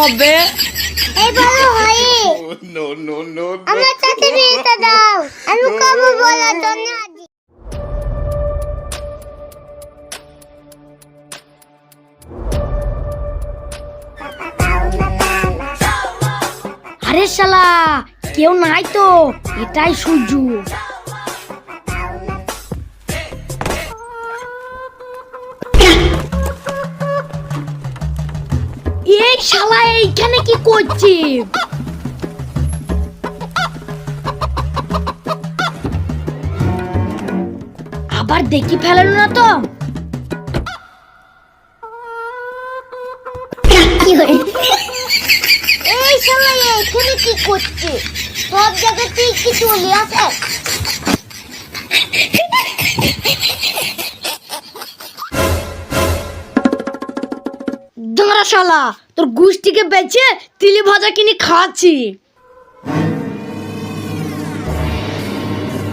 হবে। এই ভালো হয় no, no, no, no. আমার সাথে বিয়েটা দাও। আমি কবো বলার জন্য আছি আরে শালা কেউ নাই তো। এটাই সুযোগ এই শালা এইখানে কি করছে আবার দেখি ফেলালো না তো। এই শালা এখানে কি করছে সব জায়গাতে কি চলে আসে? দাঁড়া শালা তোর গুষ্টিকে বেচে তিলি ভাজা কিনে খাচ্ছি।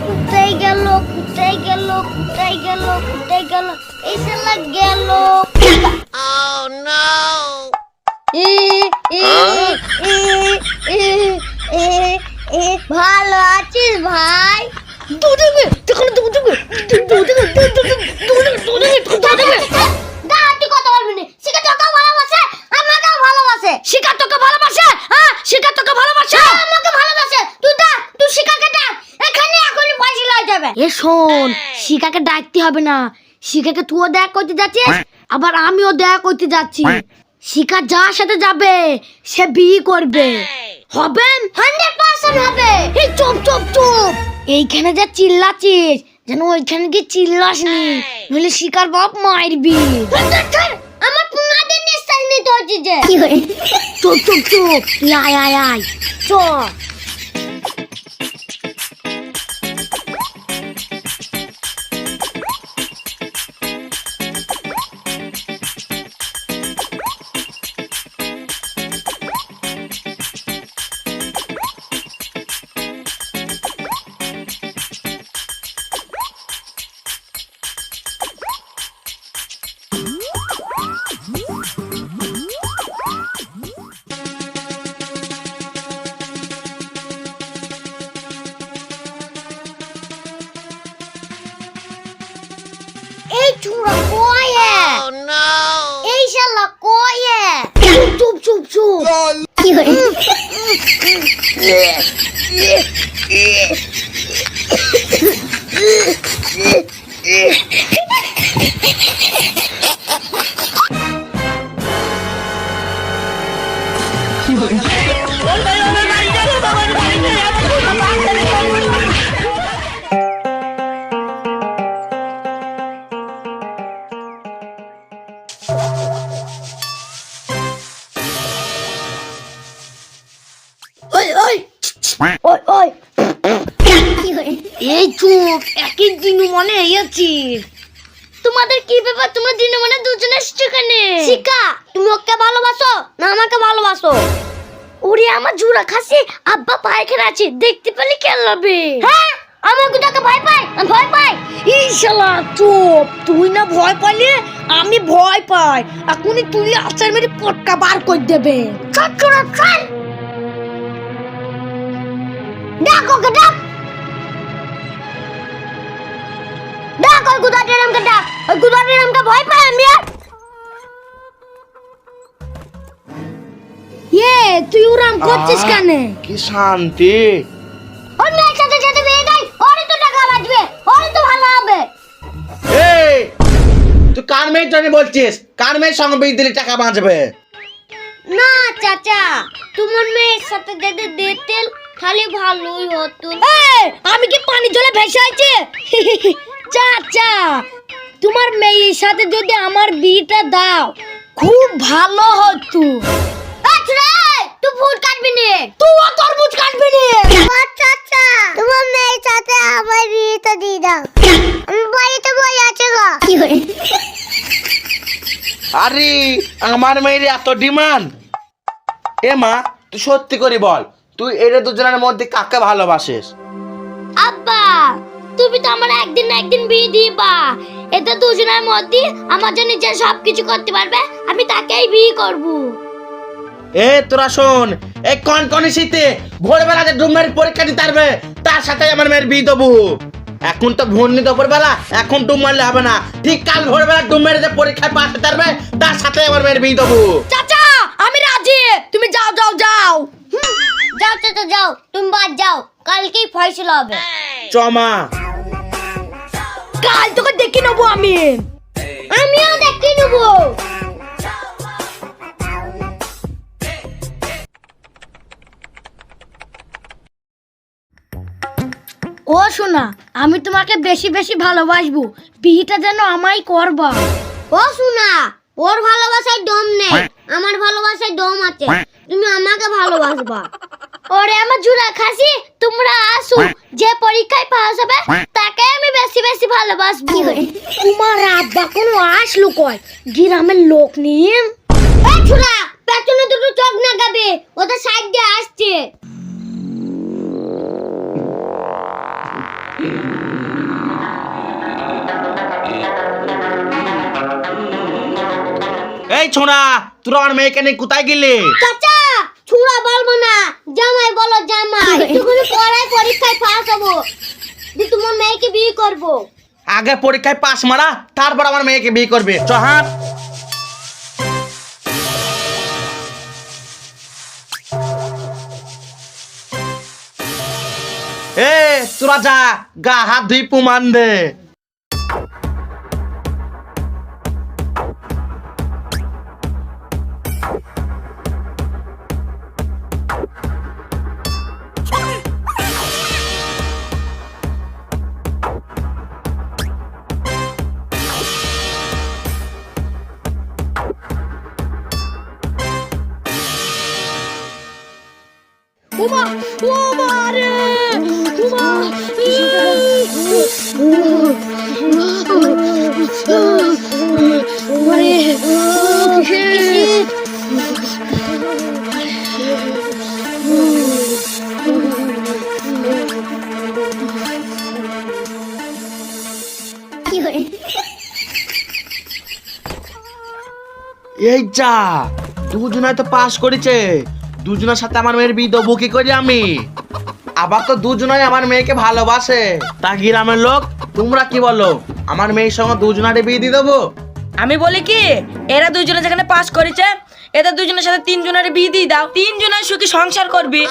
কোথায় গেল কোথায় গেল কোথায় গেল কোথায় গেল? এই শালা গেল এ, এ, এ, এ, এ, এ, ভালো আছিস ভাই? দা, শোন শিকাকে ডাকতে হবে না। শিকাকে তুইও দেখা করতে যাচ্ছিস আবার আমিও দেখা করতে যাচ্ছি। শিকা যার সাথে যাবে সে বিয়ে করবে। হবে? 100% হবে। এই চুপ চুপ চুপ। এইখানে যা চিল্লাচ্ছিস যেন ওইখানে গিয়ে চিল্লাস নি নইলে শিকার বাপ মারবি। আমার পুনাদের নিঃশ্বাস নিতে হচ্ছে যে। চুপ চুপ চুপ। আয় আয় আয়। চ। চূড়া কয়ে এই শালা কয়ে চুপ চুপ চুপ কি হয়ে ওই ওই। এই চুপ একই দিন মনে তোমাদের কি ব্যাপার? তোমরা দিনে মানে দুজনে এসছো কেনে শিখা তুমি ওকে ভালোবাসো না আমাকে ভালোবাসো? ওরে আমার খাসি আব্বা পায়খানা আছে। দেখতে পেলে কেন লাগবে হ্যাঁ আমার ভয় পাই ভয় পাই ইশালা চুপ। তুই না ভয় পাইলে আমি ভয় পাই। এখনই তুই আচার মেরে পটকা বার করে দেবে। চট ডাক ওকে ডাক ডাক ওই গুদাটির নামকে ডাক ওই গুদাটির নামকে ভয় পাই আমি আর ইয়ে তুই ওরাম করছিস। কেন কি শান্তি ওর মেয়ের সাথে সাথে বিয়ে দেয় ওরই তো টাকা বাঁচবে ওরই তো ভালো হবে এই তুই কার মেয়ের জন্য বলছিস কার মেয়ের সঙ্গে বিয়ে দিলে টাকা বাঁচবে না চাচা তোমার মেয়ের সাথে যদি দিতেন তাহলে ভালোই হতো। এই, আমি কি পানি জলে ভেসে আছি? চাচা তোমার মেয়ের সাথে যদি আমার বিয়েটা দাও খুব ভালো হতো। তুই ফুট কাটবি নে। তুইও তরমুজ কাটবি রে চাচা তোমার মেয়ের সাথে আমার বিয়েটা দিয়ে দাও। আমি বাড়িতে বই আছে গো। আরে আমার মেয়ের এত ডিমান্ড। এ মা তুই সত্যি করে বল তুই এরা দুজনের মধ্যে কাকে ভালোবাসিস? আব্বা তুমি তো আমার একদিন না একদিন বিয়ে দিবা। এটা দুজনের মধ্যে আমার জন্য যে সব কিছু করতে পারবে আমি তাকেই বিয়ে করব। এ তোরা শোন এই কনকনি শীতে ভোরবেলা যে ডুমের পরীক্ষা দিতে পারবে তার সাথে আমার মেয়ের বিয়ে দেবো। এখন তো ভর্নি দুপুর বেলা এখন ডুম মারলে হবে না। ঠিক কাল ভোরবেলা ডুমের যে পরীক্ষায় পাস হতে পারবে তার সাথে আমার মেয়ের বিয়ে দেবো। চাচা আমি রাজি তুমি যাও যাও যাও যাও চাচা যাও। তুমি বাদ যাও। কালকেই ফয়সলা হবে। চমা। কাল তোকে দেখে নেব আমি। আমিও দেখে নেব। ও শোনা আমি তোমাকে বেশি বেশি ভালোবাসবো। বিয়েটা যেন আমায় করবা। ও শোনা ওর ভালোবাসায় দম নেই। আমার ভালোবাসায় দম আছে। তুমি আমাকে ভালোবাসবা। ওরে আমার জুরা খাসি তোমরা আসো। যে পরীক্ষায় পাস হবে তাকে আমি বেশি বেশি ভালোবাসবো। তোমার আব্বা কোনো আসলো কয়? গ্রামের লোক নিয়ে? ছুরা পেছনে দুটো চোখ নাগাবে ওদের সাইড দিয়ে আসছে। এই ছোনা তোরা আমার মেয়েকে নিয়ে কোথায় গেলি? চাচা ছুরা বলব না জামাই বলো জামাই একটুখানি পড়ায় পরীক্ষায় পাস হব দিয়ে তোমার মেয়েকে বিয়ে করব? আগে পরীক্ষায় পাস মারা, তারপর আমার মেয়েকে বিয়ে করবে। চহান। এ, তোরা যা, গা, হাত ধুই পুমান দে। উমা উমা রে উমা এই যা দুজনাই তো পাস করেছে। দুজনের সাথে আমার মেয়ের বিয়ে দেবো কি করি আমি? আবার তো দুজনাই আমার মেয়েকে ভালোবাসে। তা গ্রামের লোক তোমরা কি বলো? আমার মেয়ের সঙ্গে দুজনারে বিয়ে দিয়ে দেবো? আমি বলি কি এরা দুজনে যেখানে পাস করেছে এদের দুজনের সাথে তিনজনের বিয়ে দিয়ে দাও। তিনজনের সুখী সংসার করবি।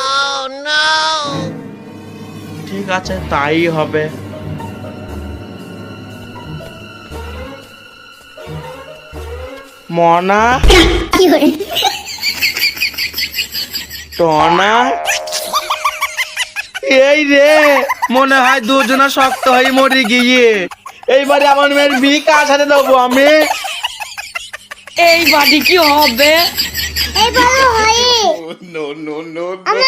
ঠিক আছে তাই হবে। মনা? টনা এই রে মনে হয় দুজনা শক্ত হয়ে মরে গিয়ে। এইবারে আমার মেয়ের বিয়ে কার সাথে দেবো আমি? এই বাড়ি কি হবে? আমি